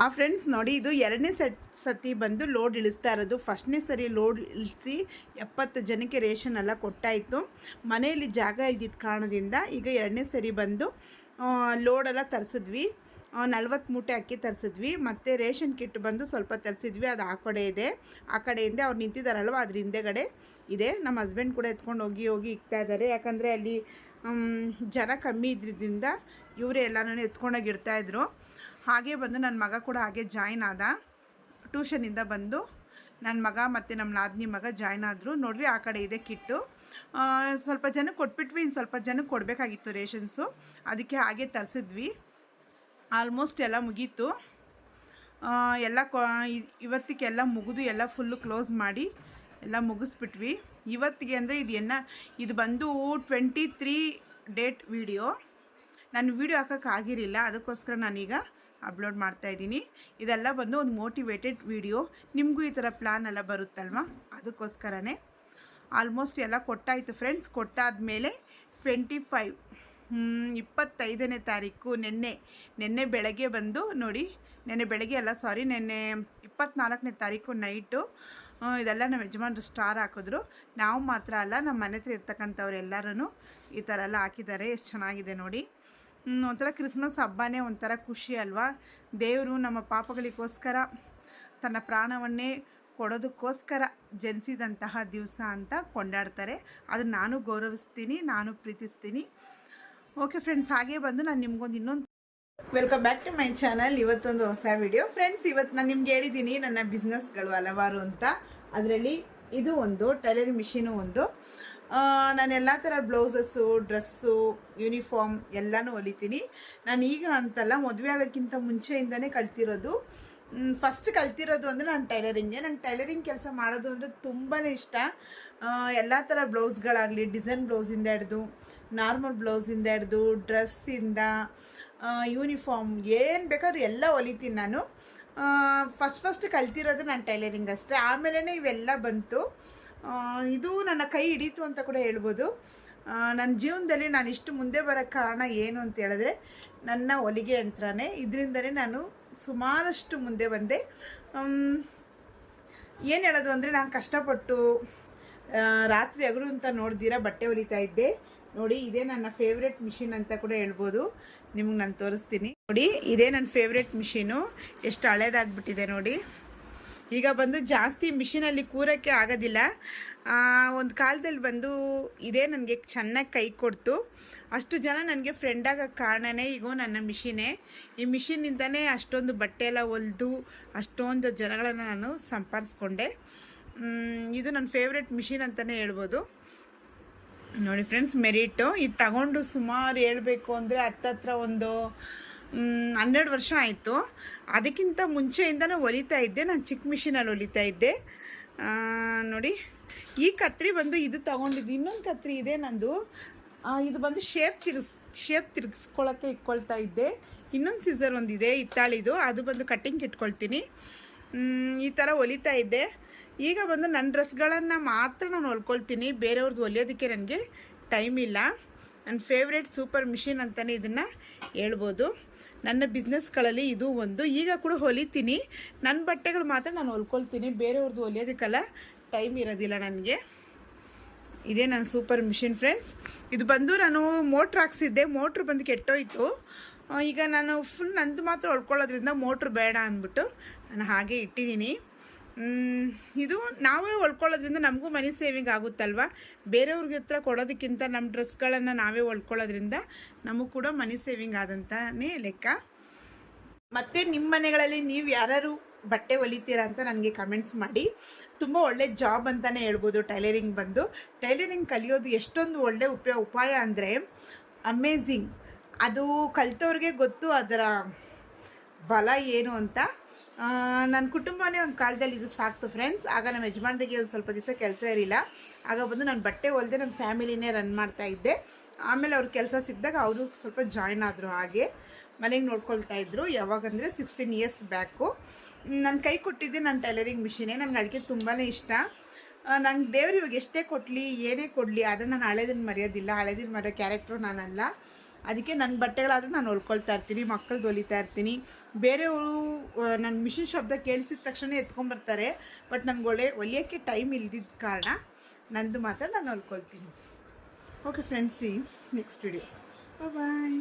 ಆ ಫ್ರೆಂಡ್ಸ್ ನೋಡಿ, ಇದು ಎರಡನೇ ಸೆಟ್ ಸತಿ ಬಂದು ಲೋಡ್ ಇಳಿಸ್ತಾ ಇರೋದು. ಫಸ್ಟ್ನೇ ಸರಿ ಲೋಡ್ ಇಳಿಸಿ ಎಪ್ಪತ್ತು ಜನಕ್ಕೆ ರೇಷನ್ ಎಲ್ಲ ಕೊಟ್ಟಾಯಿತು. ಮನೆಯಲ್ಲಿ ಜಾಗ ಇದ್ದಿದ್ದ ಕಾರಣದಿಂದ ಈಗ ಎರಡನೇ ಸರಿ ಬಂದು ಲೋಡೆಲ್ಲ ತರಿಸಿದ್ವಿ. ನಲ್ವತ್ತು ಮೂಟೆ ಅಕ್ಕಿ ತರಿಸಿದ್ವಿ. ಮತ್ತು ರೇಷನ್ ಕಿಟ್ ಬಂದು ಸ್ವಲ್ಪ ತರಿಸಿದ್ವಿ. ಅದು ಆ ಕಡೆ ಇದೆ. ಆ ಕಡೆಯಿಂದ ಅವ್ರು ನಿಂತಿದ್ದಾರಲ್ವ ಅದ್ರ ಹಿಂದೆಗಡೆ ಇದೆ. ನಮ್ಮ ಹಸ್ಬೆಂಡ್ ಕೂಡ ಎತ್ಕೊಂಡು ಹೋಗಿ ಹೋಗಿ ಇಕ್ತಾ ಇದ್ದಾರೆ. ಯಾಕಂದರೆ ಅಲ್ಲಿ ಜನ ಕಮ್ಮಿ ಇದ್ದಿದ್ದರಿಂದ ಇವರೇ ಎಲ್ಲನೂ ಎತ್ಕೊಂಡೋಗಿ ಇಡ್ತಾಯಿದ್ರು ಹಾಗೆ ಬಂದು ನನ್ನ ಮಗ ಕೂಡ ಹಾಗೆ ಜಾಯ್ನ್ ಆದ. ಟ್ಯೂಷನಿಂದ ಬಂದು ನನ್ನ ಮಗ ಮತ್ತು ನಮ್ಮ ನಾದಿನಿ ಮಗ ಜಾಯ್ನ್ ಆದರು. ನೋಡ್ರಿ ಆ ಕಡೆ ಇದೆ ಕಿಟ್ಟು. ಸ್ವಲ್ಪ ಜನಕ್ಕೆ ಕೊಟ್ಬಿಟ್ವಿ ಇನ್ನು ಸ್ವಲ್ಪ ಜನಕ್ಕೆ ಕೊಡಬೇಕಾಗಿತ್ತು ರೇಷನ್ಸು ಅದಕ್ಕೆ ಹಾಗೆ ತರಿಸಿದ್ವಿ. ಆಲ್ಮೋಸ್ಟ್ ಎಲ್ಲ ಮುಗೀತು. ಎಲ್ಲ ಕೊ ಇವತ್ತಿಗೆಲ್ಲ ಮುಗಿದು, ಎಲ್ಲ ಫುಲ್ಲು ಕ್ಲೋಸ್ ಮಾಡಿ ಎಲ್ಲ ಮುಗಿಸ್ಬಿಟ್ವಿ. ಇವತ್ತಿಗೆ ಅಂದರೆ ಇದು ಎನ್ನ, ಇದು ಬಂದು ಟ್ವೆಂಟಿ ತ್ರೀ ಡೇಟ್ ವಿಡಿಯೋ ನಾನು ವಿಡಿಯೋ ಹಾಕೋಕ್ಕಾಗಿರಲಿಲ್ಲ ಅದಕ್ಕೋಸ್ಕರ ನಾನೀಗ ಅಪ್ಲೋಡ್ ಮಾಡ್ತಾ ಇದ್ದೀನಿ. ಇದೆಲ್ಲ ಬಂದು ಒಂದು ಮೋಟಿವೇಟೆಡ್ ವಿಡಿಯೋ ನಿಮಗೂ ಈ ಥರ ಪ್ಲ್ಯಾನ್ ಎಲ್ಲ ಬರುತ್ತಲ್ವ? ಅದಕ್ಕೋಸ್ಕರನೇ. ಆಲ್ಮೋಸ್ಟ್ ಎಲ್ಲ ಕೊಟ್ಟಾಯಿತು ಫ್ರೆಂಡ್ಸ್ ಕೊಟ್ಟಾದಮೇಲೆ ಟ್ವೆಂಟಿ ಫೈವ್ ಇಪ್ಪತ್ತೈದನೇ ತಾರೀಕು ನಿನ್ನೆ ನಿನ್ನೆ ಬೆಳಗ್ಗೆ ಬಂದು ನೋಡಿ, ನೆನ್ನೆ ಬೆಳಗ್ಗೆ ಅಲ್ಲ ಸಾರಿ ನೆನ್ನೆ ಇಪ್ಪತ್ನಾಲ್ಕನೇ ತಾರೀಕು ನೈಟು ಇದೆಲ್ಲ ನಮ್ಮ ಯಜಮಾನರು ಸ್ಟಾರ್ ಹಾಕಿದ್ರು. ನಾವು ಮಾತ್ರ ಅಲ್ಲ, ನಮ್ಮ ಮನೆ ಹತ್ರ ಇರ್ತಕ್ಕಂಥವ್ರು ಎಲ್ಲರೂ ಈ ಥರ ಎಲ್ಲ ಹಾಕಿದ್ದಾರೆ. ಎಷ್ಟು ಚೆನ್ನಾಗಿದೆ ನೋಡಿ. ಒಂಥರ ಕ್ರಿಸ್ಮಸ್ ಹಬ್ಬನೇ ಒಂಥರ ಖುಷಿ ಅಲ್ವಾ? ದೇವರು ನಮ್ಮ ಪಾಪಗಳಿಗೋಸ್ಕರ ತನ್ನ ಪ್ರಾಣವನ್ನೇ ಕೊಡೋದಕ್ಕೋಸ್ಕರ ಜನಿಸಿದಂತಹ ದಿವಸ ಅಂತ ಕೊಂಡಾಡ್ತಾರೆ. ಅದು ನಾನು ಗೌರವಿಸ್ತೀನಿ, ನಾನು ಪ್ರೀತಿಸ್ತೀನಿ. ಓಕೆ ಫ್ರೆಂಡ್ಸ್ ಹಾಗೆ ಬಂದು ನಾನು ನಿಮ್ಗೊಂದು ಇನ್ನೊಂದು welcome back to my channel ಇವತ್ತೊಂದು ಹೊಸ ವಿಡಿಯೋ ಫ್ರೆಂಡ್ಸ್ ಇವತ್ತು ನಾನು ನಿಮ್ಗೆ ಹೇಳಿದ್ದೀನಿ ನನ್ನ ಬಿಸ್ನೆಸ್ಗಳು ಹಲವಾರು ಅಂತ. ಅದರಲ್ಲಿ ಇದು ಒಂದು ಟೈಲರಿಂಗ್ ಮಿಷಿನು ಒಂದು. ನಾನು ಎಲ್ಲ ಥರ ಬ್ಲೌಸಸ್ಸು, ಡ್ರೆಸ್ಸು ಯೂನಿಫಾರ್ಮ್ ಎಲ್ಲನೂ ಹೊಲಿತೀನಿ. ನಾನು ಈಗ ಅಂತಲ್ಲ, ಮದುವೆ ಆಗೋಕ್ಕಿಂತ ಮುಂಚೆಯಿಂದನೇ ಕಲ್ತಿರೋದು. ಫಸ್ಟ್ ಕಲ್ತಿರೋದು ಅಂದರೆ ನಾನು ಟೈಲರಿಂಗೆ ನಾನು ಟೈಲರಿಂಗ್ ಕೆಲಸ ಮಾಡೋದು ಅಂದರೆ ತುಂಬಾ ಇಷ್ಟ. ಎಲ್ಲ ಥರ ಬ್ಲೌಸ್ಗಳಾಗಲಿ ಡಿಸೈನ್ ಬ್ಲೌಸಿಂದ ಹಿಡ್ದು ನಾರ್ಮಲ್ ಬ್ಲೌಸಿಂದ ಹಿಡ್ದು ಡ್ರೆಸ್ಸಿಂದ ಯೂನಿಫಾರ್ಮ್ ಏನು ಬೇಕಾದ್ರೂ ಎಲ್ಲ ಹೊಲಿತೀನಿ ನಾನು. ಫಸ್ಟ್ ಫಸ್ಟ್ ಕಲ್ತಿರೋದು ನಾನು ಟೈಲರಿಂಗ್ ಅಷ್ಟೇ. ಆಮೇಲೆ ಇವೆಲ್ಲ ಬಂತು. ಇದು ನನ್ನ ಕೈ ಹಿಡೀತು ಅಂತ ಕೂಡ ಹೇಳ್ಬೋದು. ನನ್ನ ಜೀವನದಲ್ಲಿ ನಾನು ಇಷ್ಟು ಮುಂದೆ ಬರೋಕ್ಕೆ ಕಾರಣ ಏನು ಅಂತ ಹೇಳಿದ್ರೆ, ನನ್ನ ಹೊಲಿಗೆ ಯಂತ್ರನೇ. ಇದರಿಂದಲೇ ನಾನು ಸುಮಾರಷ್ಟು ಮುಂದೆ ಬಂದೆ. ಏನು ಹೇಳೋದು ಅಂದರೆ, ನಾನು ಕಷ್ಟಪಟ್ಟು ರಾತ್ರಿ ಹಗಲು ಅಂತ ನೋಡ್ದಿರ, ಬಟ್ಟೆ ಹೊಲಿತಾ ಇದ್ದೆ. ನೋಡಿ, ಇದೇ ನನ್ನ ಫೇವ್ರೆಟ್ ಮಿಷಿನ್ ಅಂತ ಕೂಡ ಹೇಳ್ಬೋದು. ನಿಮಗೆ ನಾನು ತೋರಿಸ್ತೀನಿ. ನೋಡಿ, ಇದೇ ನನ್ನ ಫೇವ್ರೆಟ್ ಮಿಷಿನು ಎಷ್ಟು ಹಳೇದಾಗ್ಬಿಟ್ಟಿದೆ ನೋಡಿ. ಈಗ ಬಂದು ಜಾಸ್ತಿ ಮಿಷಿನಲ್ಲಿ ಕೂರೋಕ್ಕೆ ಆಗೋದಿಲ್ಲ. ಒಂದು ಕಾಲದಲ್ಲಿ ಬಂದು ಇದೇ ನನಗೆ ಚೆನ್ನಾಗಿ ಕೈ ಕೊಡ್ತು. ಅಷ್ಟು ಜನ ನನಗೆ ಫ್ರೆಂಡ್ ಕಾರಣನೇ ಈಗ ನನ್ನ ಮಿಷಿನೇ ಈ ಮಿಷಿನಿಂದನೇ ಅಷ್ಟೊಂದು ಬಟ್ಟೆ ಎಲ್ಲ ಹೊಲಿದು, ಅಷ್ಟೊಂದು ಜನಗಳನ್ನು ನಾನು ಸಂಪಾದಿಸ್ಕೊಂಡೆ ಇದು ನನ್ನ ಫೇವ್ರೆಟ್ ಮಿಷಿನ್ ಅಂತಲೇ ಹೇಳ್ಬೋದು. ನೋಡಿ ಫ್ರೆಂಡ್ಸ್ ಮೆರಿಟು ಇದು ತಗೊಂಡು ಸುಮಾರು ಹೇಳಬೇಕು ಅಂದರೆ ಹತ್ತತ್ರ ಒಂದು ಹನ್ನೆರಡು ವರ್ಷ ಆಯಿತು. ಅದಕ್ಕಿಂತ ಮುಂಚೆಯಿಂದನೂ ಹೊಲಿತಾ ಇದ್ದೆ. ನಾನು ಚಿಕ್ಕ ಮಿಷಿನಲ್ಲಿ ಹೊಲಿತಾ ಇದ್ದೆ. ನೋಡಿ, ಈ ಕತ್ರಿ ಬಂದು ಇದು ತಗೊಂಡಿದ್ದು. ಇನ್ನೊಂದು ಕತ್ರಿ ಇದೆ ನಂದು. ಇದು ಬಂದು ಶೇಪ್ ತಿರುಗ್ಸ್ ಶೇಪ್ ತಿರುಗಿಸ್ಕೊಳ್ಳೋಕ್ಕೆ ಇಟ್ಕೊಳ್ತಾ ಇದ್ದೆ. ಇನ್ನೊಂದು ಸೀಸರ್ ಒಂದಿದೆ, ಇತ್ತಾಳಿದು. ಅದು ಬಂದು ಕಟ್ಟಿಂಗ್ ಇಟ್ಕೊಳ್ತೀನಿ. ಈ ಥರ ಹೊಲಿತಾ ಇದ್ದೆ. ಈಗ ಬಂದು ನನ್ನ ಡ್ರೆಸ್ಗಳನ್ನು ಮಾತ್ರ ನಾನು ಹೊಲ್ಕೊಳ್ತೀನಿ. ಬೇರೆಯವ್ರದ್ದು ಹೊಲಿಯೋದಕ್ಕೆ ನನಗೆ ಟೈಮ್ ಇಲ್ಲ. ನನ್ನ ಫೇವ್ರೇಟ್ ಸೂಪರ್ ಮಿಷಿನ್ ಅಂತಲೇ ಇದನ್ನು ಹೇಳ್ಬೋದು. ನನ್ನ ಬಿಸ್ನೆಸ್ಗಳಲ್ಲಿ ಇದು ಒಂದು. ಈಗ ಕೂಡ ಹೊಲಿತೀನಿ. ನನ್ನ ಬಟ್ಟೆಗಳು ಮಾತ್ರ ನಾನು ಹೊಲ್ಕೊಳ್ತೀನಿ. ಬೇರೆಯವ್ರದ್ದು ಹೊಲಿಯೋದಕ್ಕೆಲ್ಲ ಟೈಮ್ ಇರೋದಿಲ್ಲ ನನಗೆ. ಇದೇ ನನ್ನ ಸೂಪರ್ ಮಿಷಿನ್ ಫ್ರೆಂಡ್ಸ್ ಇದು ಬಂದು ನಾನು ಮೋಟ್ರ್ ಹಾಕ್ಸಿದ್ದೆ. ಮೋಟ್ರ್ ಬಂದು ಕೆಟ್ಟೋಯ್ತು. ಈಗ ನಾನು ಫುಲ್ ನಂದು ಮಾತ್ರ ಹೊಳ್ಕೊಳ್ಳೋದ್ರಿಂದ ಮೋಟ್ರ್ ಬೇಡ ಅಂದ್ಬಿಟ್ಟು ನಾನು ಹಾಗೆ ಇಟ್ಟಿದ್ದೀನಿ. ಇದು ನಾವೇ ಹೊಳ್ಕೊಳ್ಳೋದ್ರಿಂದ ನಮಗೂ ಮನಿ ಸೇವಿಂಗ್ ಆಗುತ್ತಲ್ವ? ಬೇರೆಯವ್ರಿಗೆ ಹತ್ರ ಕೊಡೋದಕ್ಕಿಂತ ನಮ್ಮ ಡ್ರೆಸ್ಗಳನ್ನು ನಾವೇ ಹೊಳ್ಕೊಳ್ಳೋದ್ರಿಂದ ನಮಗೂ ಕೂಡ ಮನಿ ಸೇವಿಂಗ್ ಆದಂತನೇ ಲೆಕ್ಕ. ಮತ್ತು ನಿಮ್ಮ ಮನೆಗಳಲ್ಲಿ ನೀವು ಯಾರು ಬಟ್ಟೆ ಹೊಲಿತೀರಾ ಅಂತ ನನಗೆ ಕಮೆಂಟ್ಸ್ ಮಾಡಿ. ತುಂಬ ಒಳ್ಳೆ ಜಾಬ್ ಅಂತಲೇ ಹೇಳ್ಬೋದು ಟೈಲರಿಂಗ್ ಬಂದು. ಟೈಲರಿಂಗ್ ಕಲಿಯೋದು ಎಷ್ಟೊಂದು ಒಳ್ಳೆ ಉಪಯೋಗ ಉಪಾಯ ಅಂದರೆ ಅಮೇಝಿಂಗ್ ಅದು ಕಲಿತವ್ರಿಗೆ ಗೊತ್ತು, ಅದರ ಬಲ ಏನು ಅಂತ ನನ್ನ ಕುಟುಂಬನೇ ಒಂದು ಕಾಲದಲ್ಲಿ ಇದು ಸಾಕ್ತು ಫ್ರೆಂಡ್ಸ್ ಆಗ ನಮ್ಮ ಯಜಮಾನ್ರಿಗೆ ಒಂದು ಸ್ವಲ್ಪ ದಿವಸ ಕೆಲಸ ಇರಲಿಲ್ಲ. ಆಗ ಬಂದು ನಾನು ಬಟ್ಟೆ ಹೊಲಿದೆ ನನ್ನ ಫ್ಯಾಮಿಲಿನೇ ರನ್ ಮಾಡ್ತಾ ಇದ್ದೆ. ಆಮೇಲೆ ಅವ್ರ ಕೆಲಸ ಸಿಕ್ಕಿದಾಗ ಅವರು ಸ್ವಲ್ಪ ಜಾಯ್ನ್ ಆದರು ಹಾಗೆ. ಮನೆಗೆ ನೋಡ್ಕೊಳ್ತಾ ಇದ್ರು. ಯಾವಾಗಂದರೆ ಸಿಕ್ಸ್ಟೀನ್ ಇಯರ್ಸ್ ಬ್ಯಾಕು ನನ್ನ ಕೈ ಕೊಟ್ಟಿದ್ದೆ ನನ್ನ ಟೈಲರಿಂಗ್ ಮಿಷಿನೇ ನನಗೆ ಅದಕ್ಕೆ ತುಂಬಾ ಇಷ್ಟ. ನಂಗೆ ದೇವ್ರು ಇವಾಗ ಎಷ್ಟೇ ಕೊಡಲಿ ಏನೇ ಕೊಡಲಿ, ಆದರೆ ನಾನು ಹಳೇದನ್ನು ಮರೆಯೋದಿಲ್ಲ. ಹಳೇದಿನ ಮರೆಯೋ ಕ್ಯಾರೆಕ್ಟ್ರು ನಾನಲ್ಲ. ಅದಕ್ಕೆ ನನ್ನ ಬಟ್ಟೆಗಳಾದರೂ ನಾನು ಹೊಲ್ಕೊಳ್ತಾ ಇರ್ತೀನಿ ಮಕ್ಕಳದ್ದು ಹೊಲಿತಾ ಇರ್ತೀನಿ. ಬೇರೆಯವರು ನನ್ನ ಮಿಷಿನ್ ಶಬ್ದ ಕೇಳಿಸಿದ ತಕ್ಷಣ ಎತ್ಕೊಂಬರ್ತಾರೆ ಬಟ್ ನನಗೆ ಒಳ್ಳೆ ಹೊಲಿಯೋಕ್ಕೆ ಟೈಮ್ ಇಲ್ದಿದ್ದ ಕಾರಣ ನಂದು ಮಾತ್ರ ನಾನು ಹೊಲ್ಕೊಳ್ತೀನಿ. Okay friends next video bye